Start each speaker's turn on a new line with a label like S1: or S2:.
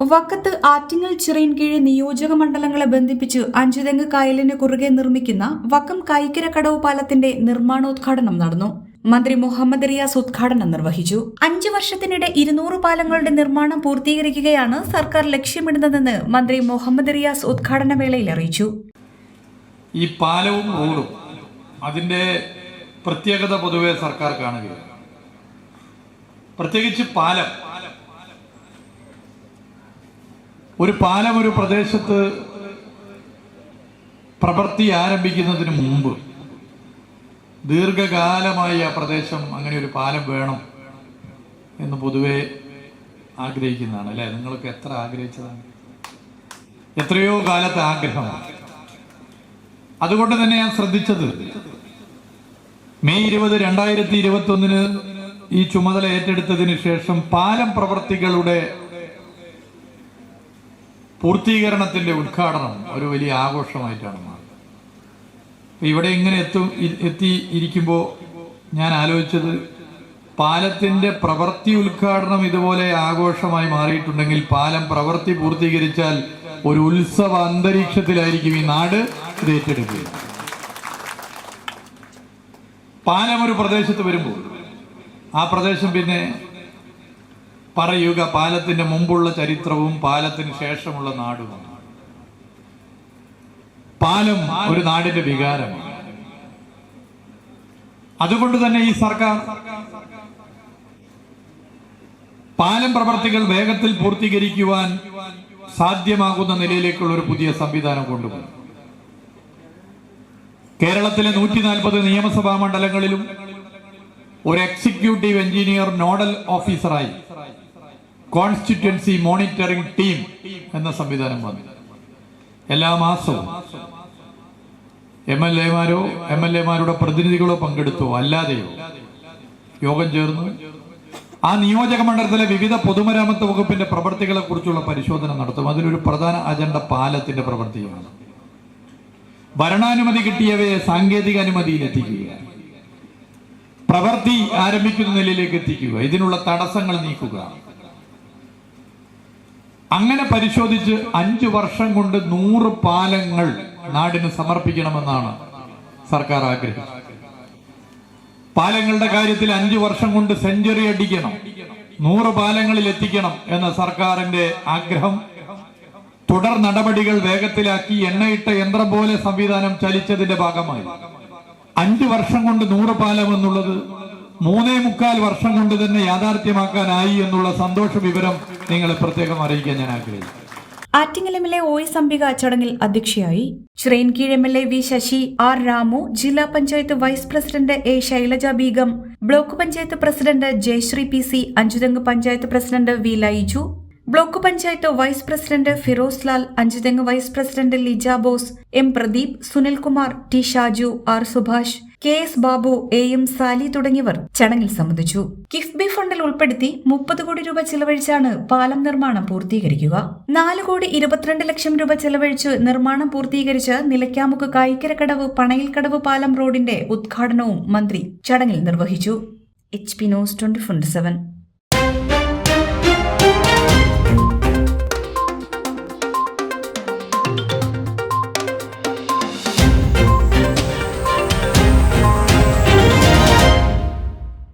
S1: വക്കത്ത് ആറ്റിങ്ങൽ ചിറയിൻ കീഴ് നിയോജക മണ്ഡലങ്ങളെ ബന്ധിപ്പിച്ച് അഞ്ചുതെങ്ങ് കായലിന് കുറുകെ നിർമ്മിക്കുന്ന വക്കം കൈക്കര കടവ് പാലത്തിന്റെ നിർമ്മാണോദ്ഘാടനം നടന്നു. മന്ത്രി മുഹമ്മദ് റിയാസ് ഉദ്ഘാടനം നിർവഹിച്ചു. അഞ്ചു വർഷത്തിനിടെ ഇരുന്നൂറ് പാലങ്ങളുടെ നിർമ്മാണം പൂർത്തീകരിക്കുകയാണ് സർക്കാർ ലക്ഷ്യമിടുന്നതെന്ന് മന്ത്രി മുഹമ്മദ് റിയാസ് ഉദ്ഘാടന വേളയിൽ അറിയിച്ചു.
S2: ഈ പാലവും റോഡും അതിന്റെ പ്രത്യേകത പൊതുവെ സർക്കാർ കാണുകയാണ്. പ്രത്യേകിച്ച് പാലം ഒരു പാലം ഒരു പ്രദേശത്ത് പ്രവൃത്തി ആരംഭിക്കുന്നതിന് മുമ്പ് ദീർഘകാലമായി ആ പ്രദേശം അങ്ങനെ ഒരു പാലം വേണം എന്ന് പൊതുവെ ആഗ്രഹിക്കുന്നതാണ് അല്ലേ? നിങ്ങൾക്ക് എത്ര ആഗ്രഹിച്ചതാണ്? എത്രയോ കാലത്തെ ആഗ്രഹമാണ് അതുകൊണ്ട് തന്നെ ഞാൻ ശ്രദ്ധിച്ചത് മെയ് ഇരുപത് രണ്ടായിരത്തി ഇരുപത്തി ഒന്നിന് ഈ ചുമതല ഏറ്റെടുത്തതിന് ശേഷം പാലം പ്രവർത്തികളുടെ പൂർത്തീകരണത്തിന്റെ ഉദ്ഘാടനം ഒരു വലിയ ആഘോഷമായിട്ടാണ് മാറുന്നത്. ഇവിടെ ഇങ്ങനെ എത്തും എത്തി ഇരിക്കുമ്പോൾ ഞാൻ ആലോചിച്ചത് പാലത്തിന്റെ പ്രവൃത്തി ഉദ്ഘാടനം ഇതുപോലെ ആഘോഷമായി മാറിയിട്ടുണ്ടെങ്കിൽ പാലം പ്രവൃത്തി പൂർത്തീകരിച്ചാൽ ഒരു ഉത്സവ അന്തരീക്ഷത്തിലായിരിക്കും ഈ നാട് ഇത് ഏറ്റെടുക്കുക. പാലം ഒരു പ്രദേശത്ത് വരുമ്പോൾ ആ പ്രദേശം പിന്നെ പറയുക പാലത്തിന്റെ മുമ്പുള്ള ചരിത്രവും പാലത്തിന് ശേഷമുള്ള നാടുമാണ്. പാലം ഒരു നാടിന്റെ വികാരമാണ്. അതുകൊണ്ട് തന്നെ ഈ സർക്കാർ പാലം പ്രവർത്തികൾ വേഗത്തിൽ പൂർത്തീകരിക്കുവാൻ സാധ്യമാകുന്ന നിലയിലേക്കുള്ള ഒരു പുതിയ സംവിധാനം കൊണ്ടുപോകും കേരളത്തിലെ നൂറ്റി നാൽപ്പത് നിയമസഭാ മണ്ഡലങ്ങളിലും ഒരു എക്സിക്യൂട്ടീവ് എഞ്ചിനീയർ നോഡൽ ഓഫീസറായി കോൺസ്റ്റിറ്റ്യുവൻസി മോണിറ്ററിംഗ് ടീം എന്ന സംവിധാനം വന്നു. എല്ലാ മാസവും എം എൽ എമാരോ എം എൽ എമാരുടെ പ്രതിനിധികളോ പങ്കെടുത്തോ അല്ലാതെയോ യോഗം ചേർന്നു. ആ നിയോജക മണ്ഡലത്തിലെ വിവിധ പൊതുമരാമത്ത് വകുപ്പിന്റെ പ്രവർത്തികളെ കുറിച്ചുള്ള പരിശോധന നടത്തും. അതിലൊരു പ്രധാന അജണ്ട പാലത്തിന്റെ പ്രവൃത്തിയാണ് ഭരണാനുമതി കിട്ടിയവയെ സാങ്കേതിക അനുമതിയിൽ എത്തിക്കുക. പ്രവൃത്തി ആരംഭിക്കുന്ന നിലയിലേക്ക് എത്തിക്കുക. ഇതിനുള്ള തടസ്സങ്ങൾ നീക്കുക. അങ്ങനെ പരിശോധിച്ച് അഞ്ചു വർഷം കൊണ്ട് നൂറ് പാലങ്ങൾ നാടിന് സമർപ്പിക്കണമെന്നാണ് സർക്കാർ ആഗ്രഹിച്ചത്. പാലങ്ങളുടെ കാര്യത്തിൽ അഞ്ചു വർഷം കൊണ്ട് സെഞ്ചുറി അടിക്കണം നൂറ് പാലങ്ങളിൽ എത്തിക്കണം എന്ന സർക്കാരിന്റെ ആഗ്രഹം തുടർ നടപടികൾ വേഗത്തിലാക്കി എണ്ണയിട്ട യന്ത്രം പോലെ സംവിധാനം ചലിച്ചതിന്റെ ഭാഗമായി. അഞ്ചു വർഷം കൊണ്ട് നൂറ് പാലം എന്നുള്ളത് മൂന്നേ മുക്കാൽ വർഷം കൊണ്ട് തന്നെ യാഥാർത്ഥ്യമാക്കാനായി എന്നുള്ള സന്തോഷ വിവരം നിങ്ങളെ പ്രത്യേകം അറിയിക്കാൻ ഞാൻ ആഗ്രഹിക്കുന്നു.
S1: Attingal M L A O S Ambika ചടങ്ങിൽ അധ്യക്ഷയായി Chirayinkeezhu M L A V Sasi R Ramu ജില്ലാ panchayat vice president A Shailaja Beegum block panchayat president Jayasree P C Anchuthengu panchayat president V Laiju block panchayat vice president Firoz Lal Anchuthengu vice president Lija Bose M Pradeep Sunilkumar T Shaju R Subhash K S Babu A M Sali തുടങ്ങിയവർ ചടങ്ങിൽ സംബന്ധിച്ചു. കിഫ്ബി ഫണ്ടിൽ ഉൾപ്പെടുത്തി മുപ്പത് കോടി രൂപ ചെലവഴിച്ചാണ് പാലം നിർമ്മാണം പൂർത്തീകരിക്കുക. നാല് കോടി ഇരുപത്തിരണ്ട് ലക്ഷം രൂപ ചെലവഴിച്ച് നിർമ്മാണം പൂർത്തീകരിച്ച് നിലയ്ക്കാമുക്ക് കായിക്കരക്കടവ് പണയിൽക്കടവ് പാലം റോഡിന്റെ ഉദ്ഘാടനവും മന്ത്രി ചടങ്ങിൽ നിർവഹിച്ചു. H P news twenty